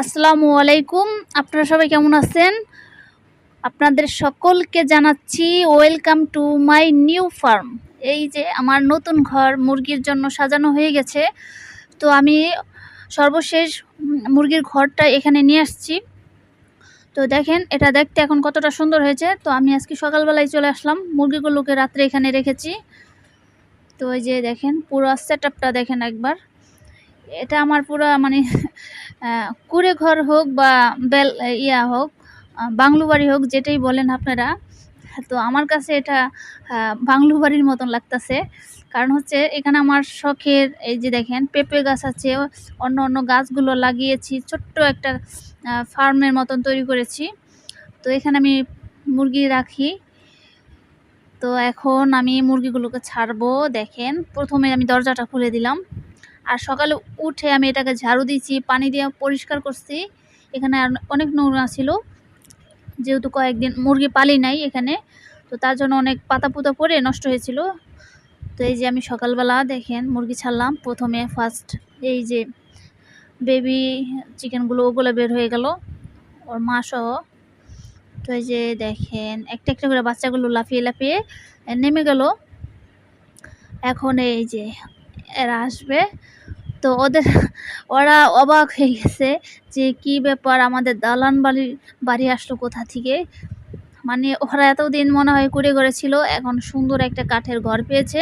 আসসালামু আলাইকুম। আপনারা সবাই কেমন আছেন? আপনাদের সকলকে জানাচ্ছি welcome to my new farm. এই যে আমার নতুন ঘর মুরগির জন্য সাজানো হয়ে গেছে। তো আমি সর্বশেষ মুরগির ঘরটা এখানে নিয়ে আসছি। তো দেখেন, এটা দেখতে এখন কতটা সুন্দর হয়েছে। তো আমি আজকে সকালবেলায় চলে আসলাম। মুরগিগুলোকে রাত্রে এখানে রেখেছি। তো এই যে দেখেন, পুরো সেট দেখেন একবার। এটা আমার পুরো মানে কুড়ে ঘর হোক বা বেল, ইয়া হোক বাংলো বাড়ি হোক, যেটাই বলেন আপনারা, তো আমার কাছে এটা বাংলো বাড়ির মতন লাগতেছে। কারণ হচ্ছে এখানে আমার শখের, এই যে দেখেন, পেঁপে গাছ আছে, অন্য অন্য গাছগুলো লাগিয়েছি, ছোট্ট একটা ফার্মের মতন তৈরি করেছি। তো এখানে আমি মুরগি রাখি। তো এখন আমি মুরগিগুলোকে ছাড়বো, দেখেন, প্রথমে আমি দরজাটা খুলে দিলাম। আর সকালে উঠে আমি এটাকে ঝাড়ু দিয়েছি, পানি দিয়ে পরিষ্কার করছি। এখানে অনেক নোংরা ছিল, যেহেতু কয়েকদিন মুরগি পালি নাই এখানে, তো তার জন্য অনেক পাতা পুতা পড়ে নষ্ট হয়েছিল। তো এই যে আমি সকালবেলা দেখেন মুরগি ছাড়লাম, প্রথমে ফার্স্ট এই যে বেবি চিকেনগুলো ওগুলো বের হয়ে গেল, ওর মা সহ। তো এই যে দেখেন, একটা একটা করে বাচ্চাগুলো লাফিয়ে লাফিয়ে নেমে গেল। এখন এই যে এরা আসবে তো ওদের, ওরা অবাক হয়ে গেছে যে কি ব্যাপার আমাদের দালান বাড়ি বাড়ি আসলো কোথা থেকে? মানে ওরা এতদিন মনে হয় কুড়ে ছিল, এখন সুন্দর একটা কাঠের ঘর পেয়েছে।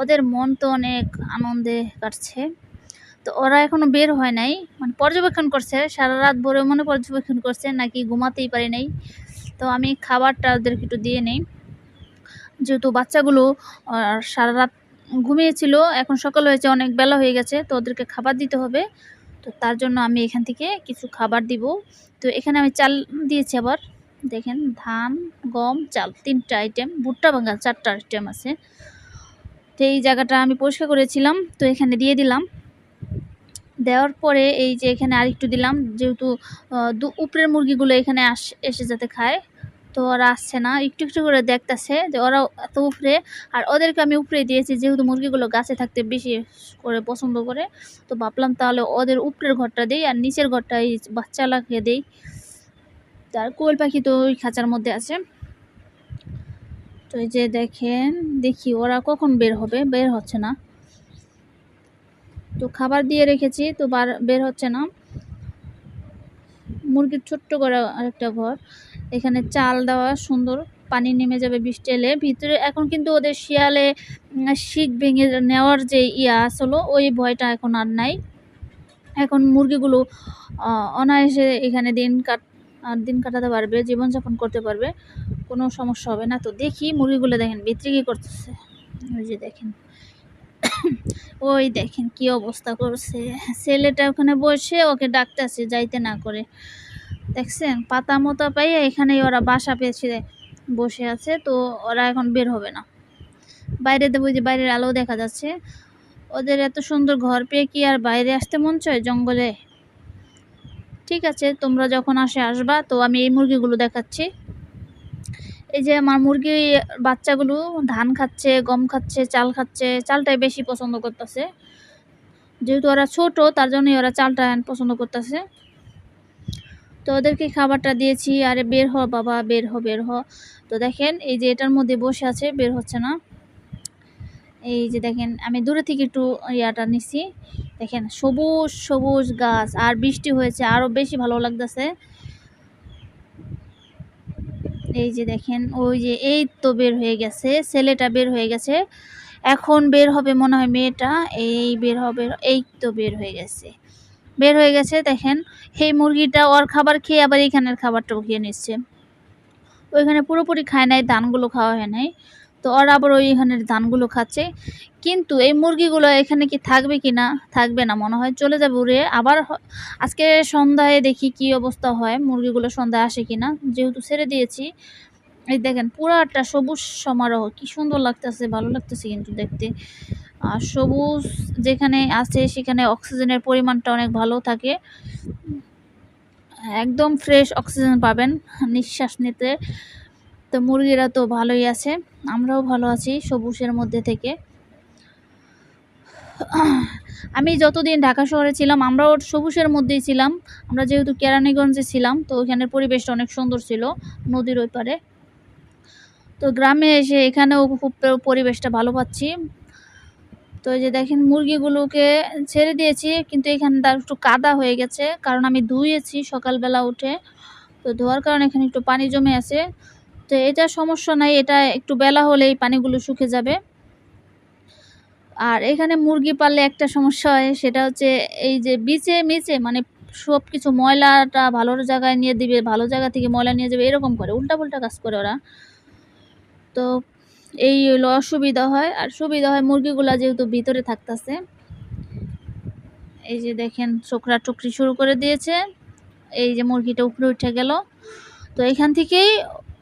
ওদের মন তো অনেক আনন্দে কাটছে। তো ওরা এখনও বের হয় নাই। মানে পর্যবেক্ষণ করছে, সারা রাত ভরে মনে পর্যবেক্ষণ করছে, নাকি ঘুমাতেই পারি নাই। তো আমি খাবারটা ওদেরকে একটু দিয়ে নেই। যেহেতু বাচ্চাগুলো সারা রাত ঘুমিয়েছিল, এখন সকাল হয়েছে, অনেক বেলা হয়ে গেছে, তো ওদেরকে খাবার দিতে হবে। তো তার জন্য আমি এখান থেকে কিছু খাবার দিব। তো এখানে আমি চাল দিয়েছি আবার। দেখেন, ধান, গম, চাল, তিনটা আইটেম ভুট্টা ভাঙা চারটা আইটেম আছে। তো এই জায়গাটা আমি পরিষ্কার করেছিলাম, তো এখানে দিয়ে দিলাম। দেওয়ার পরে এই যে এখানে আরেকটু দিলাম, যেহেতু উপরের মুরগিগুলো এখানে আস, এসে যাতে খায় তো ওরা আসছে না। একটু একটু করে দেখতেছে যে ওরা এত উপরে, আর ওদেরকে আমি উপরে দিয়েছি যেহেতু মুরগিগুলো গাছে থাকতে বেশি করে পছন্দ করে। তো ভাবলাম তাহলে ওদের উপরের ঘরটা দিই আর নিচের ঘরটা এই বাচ্চালাকে দিই। তার কোয়েল পাখি তো ওই খাঁচার মধ্যে আছে। তো এই যে দেখেন, দেখি ওরা কখন বের হবে, বের হচ্ছে না। তো খাবার দিয়ে রেখেছি, তো বার, বের হচ্ছে না। মুরগির ছোট্ট করে আরেকটা ঘর। এখানে চাল দেওয়া সুন্দর, পানি নেমে যাবে বৃষ্টি এলে ভিতরে এখন কিন্তু ওদের শিয়ালে শিক ভেঙে নেওয়ার যে ইয়া আসলো, ওই ভয়টা এখন আর নাই। এখন মুরগিগুলো অনায়াসে এখানে দিন কাট দিন কাটাতে পারবে, জীবনযাপন করতে পারবে। কোনো সমস্যা হবে না। তো দেখি মুরগিগুলো দেখেন, ভিতরে কী করতেছে। ওই যে দেখেন। ওই দেখেন কি অবস্থা করছে। ছেলেটা ওখানে বসে, ওকে ডাকতেছে, যাইতে না করে। দেখছেন? পাতা মতো পাইয়া এখানেই ওরা বাসা পেয়েছে বসে আছে, তো ওরা এখন বের হবে না। বাইরে দেবো যে বাইরের আলো দেখা যাচ্ছে। ওদের এত সুন্দর ঘর পেয়ে কি আর বাইরে আসতে মন চায় জঙ্গলে? ঠিক আছে, তোমরা যখন আসে আসবা, তো আমি এই মুরগিগুলো দেখাচ্ছি। এই যে আমার মুরগি বাচ্চাগুলো ধান খাচ্ছে, গম খাচ্ছে, চাল খাচ্ছে, চালটাই বেশি পছন্দ করতেছে। যেহেতু ওরা ছোট, তার জন্যই ওরা চালটা পছন্দ করতেছে। তো ওদেরকে খাবারটা দিয়েছি, আরে বের হ বাবা, বের হ বের হ। তো দেখেন, এই যে এটার মধ্যে বসে আছে, বের হচ্ছে না। এই যে দেখেন, আমি দূরে থেকে একটু ইয়াটা নিছি। দেখেন, সবুজ সবুজ গাছ, আর বৃষ্টি হয়েছে আরও বেশি ভালো লাগতেছে। এই যে দেখেন, ওই যে এই তো বের হয়ে গেছে, ছেলেটা বের হয়ে গেছে। এখন বের হবে মনে হয় মেয়েটা, এই বের হবে, এই তো বের হয়ে গেছে। বের হয়ে গেছে, দেখেন। সেই মুরগিটা ওর খাবার খেয়ে আবার এইখানের খাবারটাও খেয়ে নিচ্ছে। ওইখানে পুরোপুরি খায় নাই, ধানগুলো খাওয়া হয় নাই। তো ওরা আবার ওইখানের ধানগুলো খাচ্ছে। কিন্তু এই মুরগিগুলো এখানে কি থাকবে কি না, থাকবে না, মনে হয় চলে যাবে উড়ে। আবার আজকে সন্ধ্যায় দেখি কি অবস্থা হয়, মুরগিগুলো সন্ধ্যায় আসে কি না। যেহেতু ছেড়ে দিয়েছি, এই দেখেন পুরাটা সবুজ সমারোহ, কি সুন্দর লাগতেছে, ভালো লাগতেছে কিন্তু দেখতে। আর সবুজ যেখানে আছে, সেখানে অক্সিজেনের পরিমাণটা অনেক ভালো থাকে। একদম ফ্রেশ অক্সিজেন পাবেন, নিঃশ্বাস নিতে। তো মুরগিরা তো ভালোই আছে, আমরাও ভালো আছি সবুজের মধ্যে থেকে। আমি যতদিন ঢাকা শহরে ছিলাম, আমরাও সবুজের মধ্যেই ছিলাম। আমরা যেহেতু কেরানীগঞ্জে ছিলাম, তো ওইখানের পরিবেশটা অনেক সুন্দর ছিল নদীর ওই পারে। তো গ্রামে এসে এখানেও খুব পরিবেশটা ভালো পাচ্ছি। তো এই যে দেখেন মুরগিগুলোকে ছেড়ে দিয়েছি, কিন্তু এখানে তার একটু কাদা হয়ে গেছে, কারণ আমি ধুয়েছি সকালবেলা উঠে। তো ধোয়ার কারণে এখানে একটু পানি জমে আছে। তো এটা সমস্যা নাই, এটা একটু বেলা হলে এই পানিগুলো শুকে যাবে। আর এখানে মুরগি পাললে একটা সমস্যা হয়, সেটা হচ্ছে এই যে বিচে মিচে মানে সব কিছু ময়লাটা ভালো জায়গায় নিয়ে দিবে, ভালো জায়গা থেকে ময়লা নিয়ে যাবে, এরকম করে উল্টা পুল্টা কাজ করে ওরা। তো এই হলো অসুবিধা হয়। আর সুবিধা হয় মুরগিগুলা যেহেতু ভিতরে থাকতেছে। এই যে দেখেন চোখরা টুকরি শুরু করে দিয়েছে। এই যে মুরগিটা উপরে উঠে গেল। তো এখান থেকেই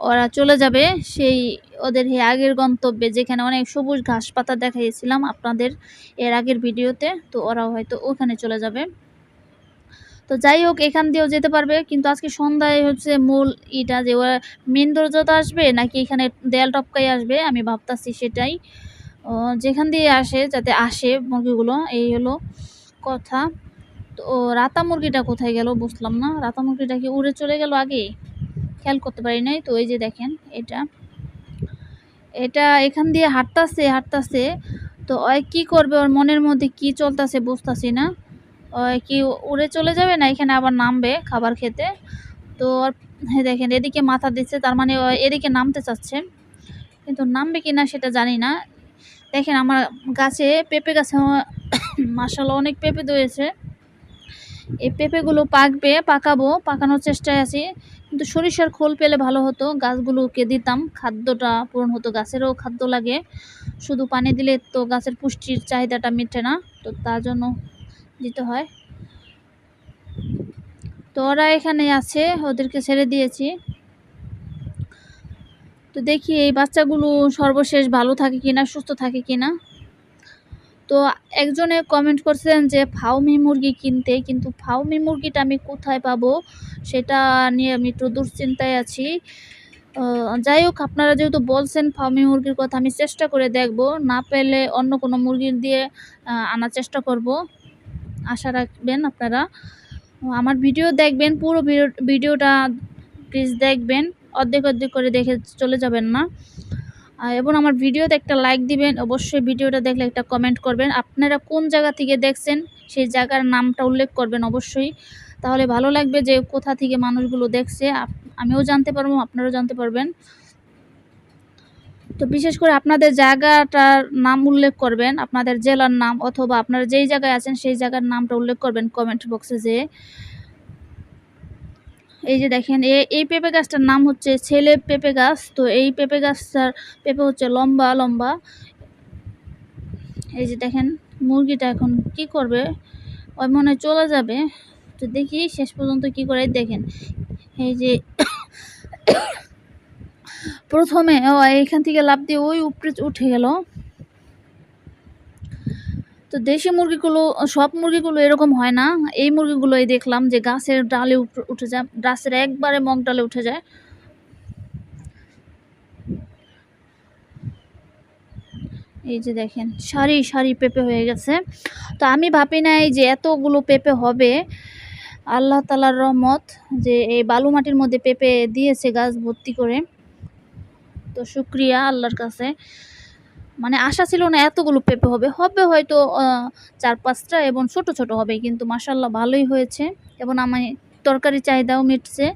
ওরা চলে যাবে। সেই ওদের আগের গন্তব্যে যেখানে অনেক সবুজ ঘাস পাতা দেখাইছিলাম আপনাদের এর আগের ভিডিওতে, তো ওরাও হয়তো ওখানে চলে যাবে। তো যাই হোক, এখান দিয়েও যেতে পারবে। কিন্তু আজকে সন্ধ্যায় হচ্ছে মূল ইটা যে, ওরা মেন দরজাতে আসবে নাকি এখানে দেয়াল টপকাই আসবে? আমি ভাবতাছি সেটাই। যেখান দিয়ে আসে, যাতে আসে মুরগিগুলো, এই হলো কথা। তো রাতা মুরগিটা কোথায় গেল বুঝলাম না। রাতা মুরগিটা কি উড়ে চলে গেল আগে? খেয়াল করতে পারি নাই। তো এই যে দেখেন, এটা। এটা এখান দিয়ে হাঁটতাছে হাঁটতাছে। তো কি করবে? ওর মনের মধ্যে কি চলতেছে বুঝতেছি না। কি উড়ে চলে যাবে না? এখানে আবার নামবে খাবার খেতে। তো হ্যাঁ দেখেন, এদিকে মাথা দিচ্ছে, তার মানে এদিকে নামতে চাচ্ছে। কিন্তু নামবে কি না সেটা জানি না। দেখেন আমার গাছে, পেঁপে গাছে মাসাল্লাহ অনেক পেঁপে ধরেছে। এই পেঁপেগুলো পাকবে, পাকাবো, পাকানোর চেষ্টায় আছি। কিন্তু সরিষার খোল পেলে ভালো হতো। গাছগুলোকে দিতাম, খাদ্যটা পূরণ হতো, গাছেরও খাদ্য লাগে। শুধু পানি দিলে তো গাছের পুষ্টির চাহিদাটা মেটে না। তো তার জন্য দিতে হয়। তো ওরা এখানে আছে, ওদেরকে ছেড়ে দিয়েছি। তো দেখি এই বাচ্চাগুলো সর্বশেষ ভালো থাকে কিনা, সুস্থ থাকে কিনা। তো একজনে কমেন্ট করছেন যে ফাউমি মুরগি কিনতে, কিন্তু ফাউমি মুরগিটা আমি কোথায় পাবো সেটা নিয়ে আমি একটু দুশ্চিন্তায় আছি। যাই হোক, আপনারা যেহেতু বলছেন ফার্মি মুরগির কথা, আমি চেষ্টা করে দেখব। না পেলে অন্য কোনো মুরগির দিয়ে আনার চেষ্টা করব। আশা রাখবেন আপনারা। আমার ভিডিও দেখবেন, পুরো ভিডিওটা প্লিজ দেখবেন। অর্ধেক অর্ধেক করে দেখে চলে যাবেন না। এবং আমার ভিডিওতে একটা লাইক দিবেন, অবশ্যই ভিডিওটা দেখলে একটা কমেন্ট করবেন। আপনারা কোন জায়গা থেকে দেখছেন, সেই জায়গার নামটা উল্লেখ করবেন অবশ্যই। তাহলে ভালো লাগবে যে কোথা থেকে মানুষগুলো দেখছে। আমিও জানতে পারব, আপনারাও জানতে পারবেন। তো বিশেষ করে আপনাদের জায়গাটার নাম উল্লেখ করবেন, আপনাদের জেলার নাম অথবা আপনারা যেই জায়গায় আছেন সেই জায়গার নামটা উল্লেখ করবেন কমেন্ট বক্সে যে এই যে দেখেন এই পেঁপে গাছটার নাম হচ্ছে ছেলে পেঁপে গাছ, তো এই পেঁপে গাছটার পেঁপে হচ্ছে লম্বা লম্বা। এই যে দেখেন, মুরগিটা এখন কি করবে? ওই মনে চলে যাবে। তো দেখি শেষ পর্যন্ত কি করে দেখেন। এই যে প্রথমে, ও, এখান থেকে লাভ দিয়ে ওই উপরে উঠে গেল। তো দেশি মুরগিগুলো, সব মুরগিগুলো এরকম হয় না। এই মুরগিগুলোই দেখলাম যে গাছের ডালে উঠে যায়, গাছের একবারে মগ ডালে উঠে যায়। এই যে দেখেন, সারি সারি পেঁপে হয়ে গেছে। তো আমি ভাবি নাই যে এতগুলো পেঁপে হবে। আল্লাহ তালার রহমত যে এই বালু মাটির মধ্যে পেঁপে দিয়েছে গাছ ভর্তি করে। তো শুক্রিয়া আল্লাহর কাছে। মানে আশা ছিল না এতগুলো পেঁপে হবে। হবে হয়তো চার পাঁচটা এবং ছোট ছোট হবে, কিন্তু মাসাল্লাহ ভালোই হয়েছে এবং আমি তরকারি চাহিদাও মিটছে।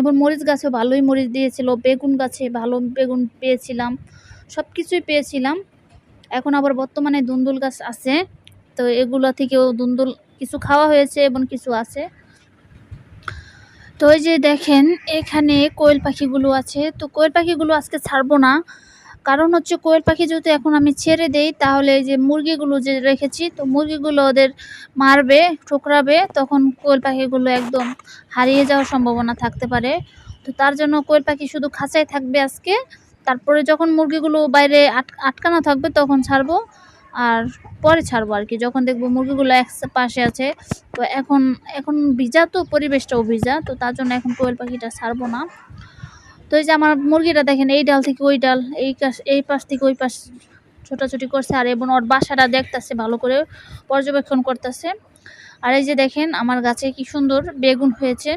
এবং মরিচ গাছে ভালোই মরিচ দিয়েছিল, বেগুন গাছে ভালো বেগুন পেয়েছিলাম সব কিছুই পেয়েছিলাম। এখন আবার বর্তমানে দুন্দুল গাছ আছে, তো এগুলো থেকেও দুন্দুল কিছু খাওয়া হয়েছে এবং কিছু আছে। তো ওই যে দেখেন, এখানে কোয়েল পাখিগুলো আছে। তো কোয়েল পাখিগুলো আজকে ছাড়বো না। কারণ হচ্ছে কোয়েল পাখি যদি এখন আমি ছেড়ে দেই, তাহলে এই যে মুরগিগুলো যে রেখেছি, তো মুরগিগুলো ওদের মারবে, ঠোকরাবে, তখন কোয়েল পাখিগুলো একদম হারিয়ে যাওয়ার সম্ভাবনা থাকতে পারে। তো তার জন্য কোয়েল পাখি শুধু খাঁচায় থাকবে আজকে। তারপরে যখন মুরগিগুলো বাইরে আটকানো থাকবে, তখন ছাড়বো। আর পরে ছাড়বো আর কি। যখন দেখব মুরগিগুলো এক পাশে আছে, তো এখন এখন ভিজা তো, পরিবেশটাও ভিজা, তো তার জন্য এখন কোয়েল পাখিটা ছাড়বো না। তো এই যে আমার মুরগিটা দেখেন, এই ডাল থেকে ওই ডাল, এই এই পাশ থেকে ওই পাশ ছোটাছুটি করছে, আর এবং ওর বাসাটা দেখতাছে ভালো করে, পর্যবেক্ষণ করতেছে। আর এই যে দেখেন, আমার গাছে কি সুন্দর বেগুন হয়েছে।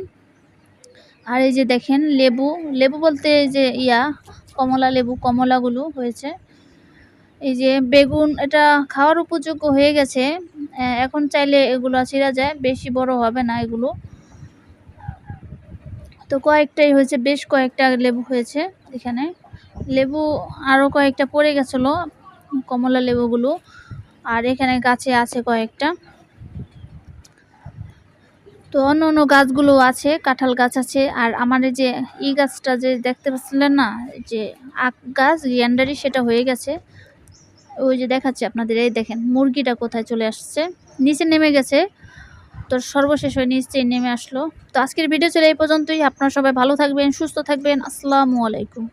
আর এই যে দেখেন, লেবু লেবু বলতে যে ইয়া, কমলা লেবু, কমলাগুলো হয়েছে। এই যে বেগুন, এটা খাওয়ার উপযোগ্য হয়ে গেছে। এখন চাইলে এগুলো ছিঁড়া যায়, বেশি বড় হবে না এগুলো। তো কয়েকটাই হয়েছে, বেশ কয়েকটা লেবু হয়েছে এখানে। লেবু আরও কয়েকটা পড়ে গেছিল, কমলা লেবুগুলো। আর এখানে গাছে আছে কয়েকটা। তো অন্য অন্য গাছগুলো আছে, কাঁঠাল গাছ আছে। আর আমার যে ই গাছটা যে দেখতে পাচ্ছিলেন না, যে আখ গাছ রিয়ান্ডারি সেটা হয়ে গেছে। ওই যে দেখাচ্ছি আপনাদের, এই দেখেন, মুরগিটা কোথায় চলে আসছে? নিচে নেমে গেছে। তো সর্বশেষ হয়ে নিশ্চয়ই নেমে আসলো। তো আজকের ভিডিও চলে এই পর্যন্তই। আপনারা সবাই ভালো থাকবেন, সুস্থ থাকবেন। আসসালামু আলাইকুম।